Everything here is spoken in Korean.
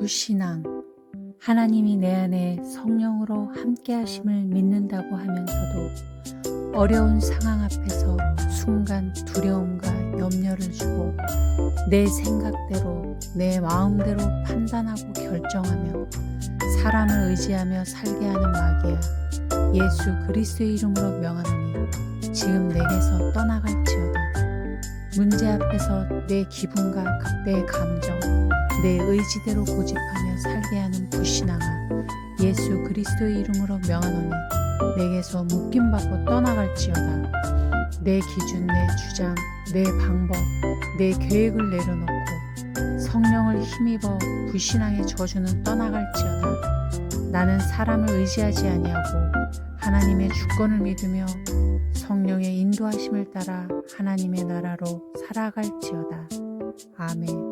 불신앙. 하나님이 내 안에 성령으로 함께 하심을 믿는다고 하면서도 어려운 상황 앞에서 순간 두려움과 염려를 주고 내 생각대로 내 마음대로 판단하고 결정하며 사람을 의지하며 살게 하는 마귀야 예수 그리스도의 이름으로 명하노니 지금 내게서 떠나갈지어다 문제 앞에서 내 기분과 내 감정 내 의지대로 고집하며 살게 하는 불신앙아 예수 그리스도의 이름으로 명하노니 내게서 묶임받고 떠나갈지어다. 내 기준 내 주장 내 방법 내 계획을 내려놓고 성령을 힘입어 불신앙의 저주는 떠나갈지어다. 나는 사람을 의지하지 아니하고 하나님의 주권을 믿으며 성령의 인도하심을 따라 하나님의 나라로 살아갈지어다. 아멘